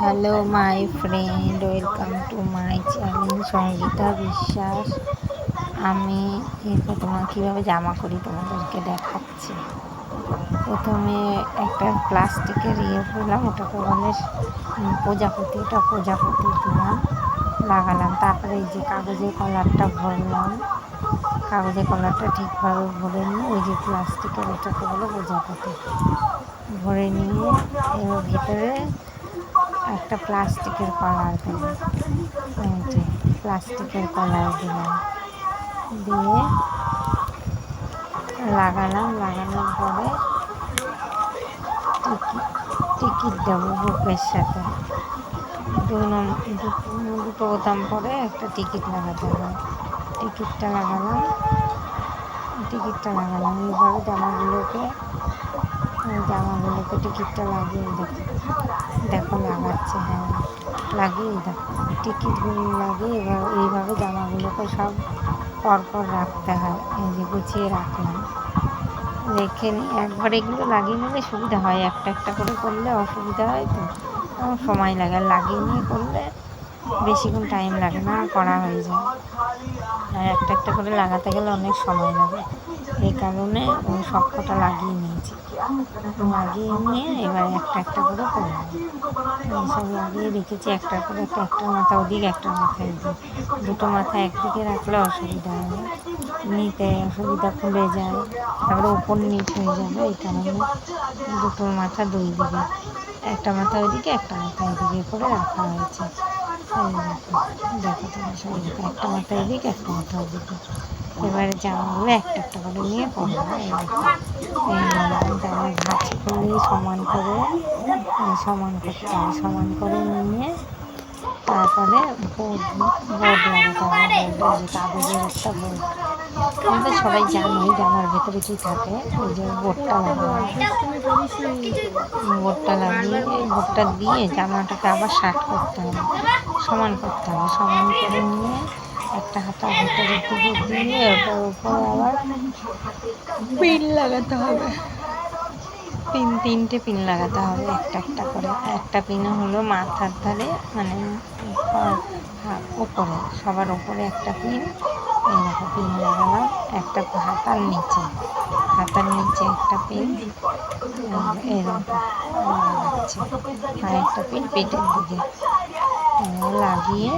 Hello my friend welcome to my channel Sangita Biswas আমি এরপর তোমার কীভাবে জামা করি তোমাদেরকে দেখাচ্ছি। প্রথমে একটা প্লাস্টিকের ইয়ে করলাম ওটাকে বলে প্রজাপতি ওটা প্রজাপতি তোমার লাগালাম। তারপরে এই যে কাগজের কলারটা ভরলাম। কাগজের কলারটা ঠিকভাবে ভরে নিয়ে ওই যে প্লাস্টিকের ওটাকে বলে প্রজাপতি। ভরে নিয়ে এবার ভেতরে একটা প্লাস্টিকের কলার দিলাম। প্লাস্টিকের কলার দিলাম। দিয়ে লাগালাম, লাগানোর পরে টিকিট দেবো বুকের সাথে। দু দুটো বোতাম পরে একটা টিকিট লাগাতে হবে। টিকিটটা লাগালাম। টিকিটটা লাগালাম। এইভাবে জামাগুলোকে জামাগুলোকে টিকিটটা লাগিয়ে দেখো দেখো লাগাচ্ছে হ্যাঁ। লাগিয়ে দেখো টিকিটগুলো লাগিয়ে এবার এইভাবে জামাগুলোকে সব পরপর রাখতে হয়। এই যে গুছিয়ে রাখলাম। রেখে একবার এগুলো লাগিয়ে নিলে সুবিধা হয়। একটা একটা করে করলে অসুবিধা হয় তো। সময় লাগে। আর লাগিয়ে নিয়ে করলে বেশিক্ষণ টাইম লাগে না করা হয়ে যায়। আর একটা একটা করে লাগাতে গেলে অনেক সময় লাগে। এই কারণে আমি সব কটা লাগিয়ে নিয়েছি। লাগিয়ে নিয়ে এবার একটা একটা করে করলাম সব লাগিয়ে রেখেছি একটা করে, একটা একটা মাথা ওদিক, একটা মাথা এদিক। দুটো মাথা একদিকে রাখলে অসুবিধা হয় নিতে অসুবিধা খুলে যায়, তারপরে ওপর নিচ হয়ে যাবে, এই কারণে দুটো মাথা দুই দিকে। একটা মাথা ওইদিকে, একটা মাথা এদিকে করে রাখা হয়েছে। দেখো তোমার একটা মাথা এদিকে, একটা মাথা ওদিকে। এবারে জামাগুলো একটা একটা করে নিয়ে পরবো। এই দেখো এই নিলাম জামা ভাঁজ করলেই সমান করে সমান করতে হবে, সমান করে নিয়ে তারপরে বোর্ড বোর্ড লাগাতে হবে, বোর্ড কাগজের একটা বোর্ড। তো সবাই জানোই জামার ভেতরে কী থাকে ওই যে বোর্ডটা লাগানো বোর্ডটা লাগিয়ে, বোর্ডটা দিয়ে জামাটাকে আবার শার্ট করতে হবে, সমান করতে হবে, সমান করে নিয়ে একটা হাতা ভেতরের দিকে দিয়ে ওটার উপরে আবার পিন লাগাতে হবে। পিন তিনটে পিন লাগাতে হবে একটা একটা করে। একটা পিন হলো মাথার ধারে মানে ওপরে সবার ওপরে একটা পিন। এইরকম পিন লাগালাম। একটা হাতার নিচে হাতার নিচে একটা পিন। এরকম আর একটা পিন পেটের দিকে। লাগিয়ে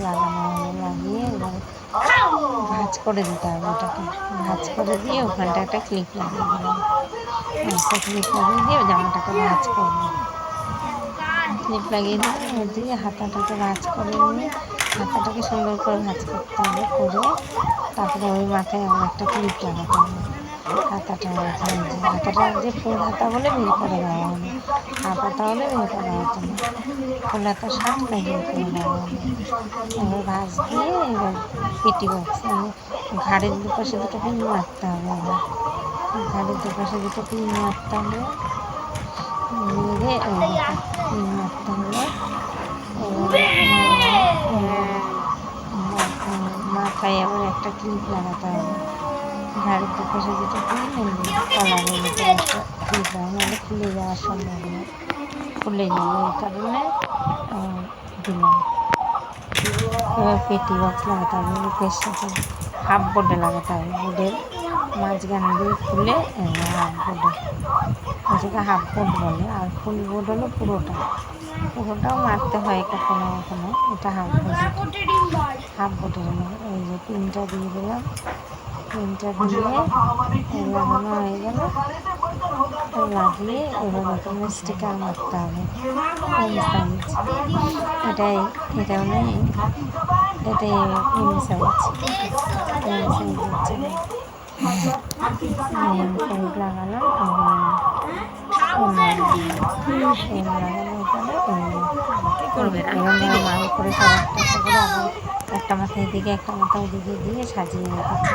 লাগিয়ে ভাঁজ করে দিতে হবে ওটাকে ভাঁজ করে দিয়ে ওখানটা একটা ক্লিপ লাগিয়ে দিলাম একটা ক্লিপ লাগিয়ে দিয়ে জামাটাকে ভাঁজ করব ক্লিপ লাগিয়ে দিয়ে দিয়ে হাতাটাকে ভাঁজ করে নিয়ে হাতাটাকে সুন্দর করে ভাজ করতে হবে করে তারপরে ওই মাথায় আবার একটা ক্লিপ লাগাতে হবে হাতাটা হাতাটা যে ফুল হাতা বলে করে দেওয়া ফুল দিয়ে এবার ঘাড়ের দুপাশে দুটো পিন মারতে হবে ঘাড়ের দুপাশে দুটো পিন মারতে হবে। পিন মারতে হবে। মাথায় আবার একটা ক্লিপ লাগাতে হবে। ঘাড়ের দুপাশে যেটা কলারের মধ্যে একটা ক্লিপ লাগানো নাহলে খুলে যাওয়ার সম্ভাবনা খুলে যাবে এই কারণে দিলাম। এবার পেটি বক্স লাগাতে হবে বুকের সাথে হাফ বোর্ডে লাগাতে হবে, বোর্ডের মাঝখান দিয়ে খুলে হাফ বোর্ডে। যেটা হাফ বোর্ড বলে, আর ফুল বোর্ড হলো পুরোটা। পুরোটাও মারতে হয় কখনো কখনো এটা হাফ বোর্ড। হাফ বোর্ডের এই যে পিনটা দিয়ে দিলাম। পিনটা দিয়ে লাগানো হয়ে গেল লাগিয়ে এবার এখানে স্টিকার মারতে হবে। এটাই এটা মানে এটাই কোন সাইজ। সাইজ হচ্ছে। লাগালাম এম লাগানোর করবে মাল করে সব একটা করে আবার একটা মাথায় দিকে একটা মাথা ওদিকে দিয়ে সাজিয়ে রেখেছি।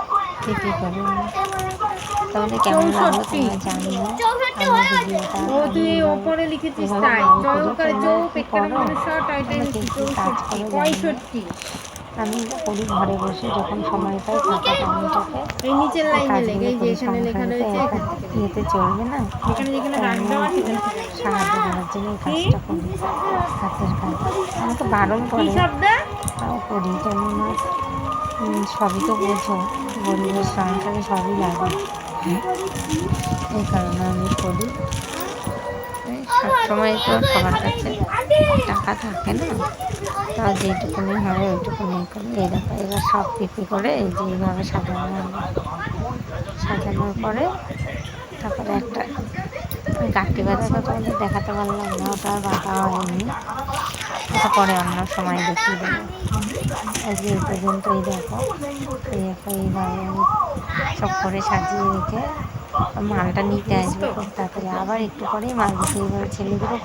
তাহলে কেমন লাগল তোমরা জানি না ও তুই ওপরে লিখেছিস তাই। এখানে? মানুষ না। আমি করি ঘরে বসে যখন সময় পাই ফাঁকা টাইমটাকে এই নিচের লাইনে লেগে যে এখানে লেখা রয়েছে তো এখান। একা থেকে ইয়েতে চলবে না? যেখানে যেখানে রাগ আমি দেওয়া সাহায্য করার জন্য এই কাজটা করি। হাতের কাজ। আমাকে বারণ কি করে। শব্দ? তাও করি উম, সবই তো বোঝো গরিবের সংসারে সবই লাগে এই কারণে আমি করি। সবসময় তো সবার কাছে টাকা থাকে না তাও যেটুকুনি হয় ওইটুকুনি করি। এই দেখো, এবার সব পিপি করে এই যে এইভাবে সাজানো সাজানোর পরে তারপরে একটা কাঠি বাঁধাটা তোমাদের দেখাতে পারলাম না, ওটা আর হয়নি। ওটা পরে অন্য সময় দেখিয়ে দেবো। আজকে এই পর্যন্তই দেখো, এই দেখো এইভাবে সব করে সাজিয়ে রেখে, মালটা নিতে আসবে খুব তাড়াতাড়ি। আবার একটু পরেই মাল দিতে এইভাবে ছেলেদেরও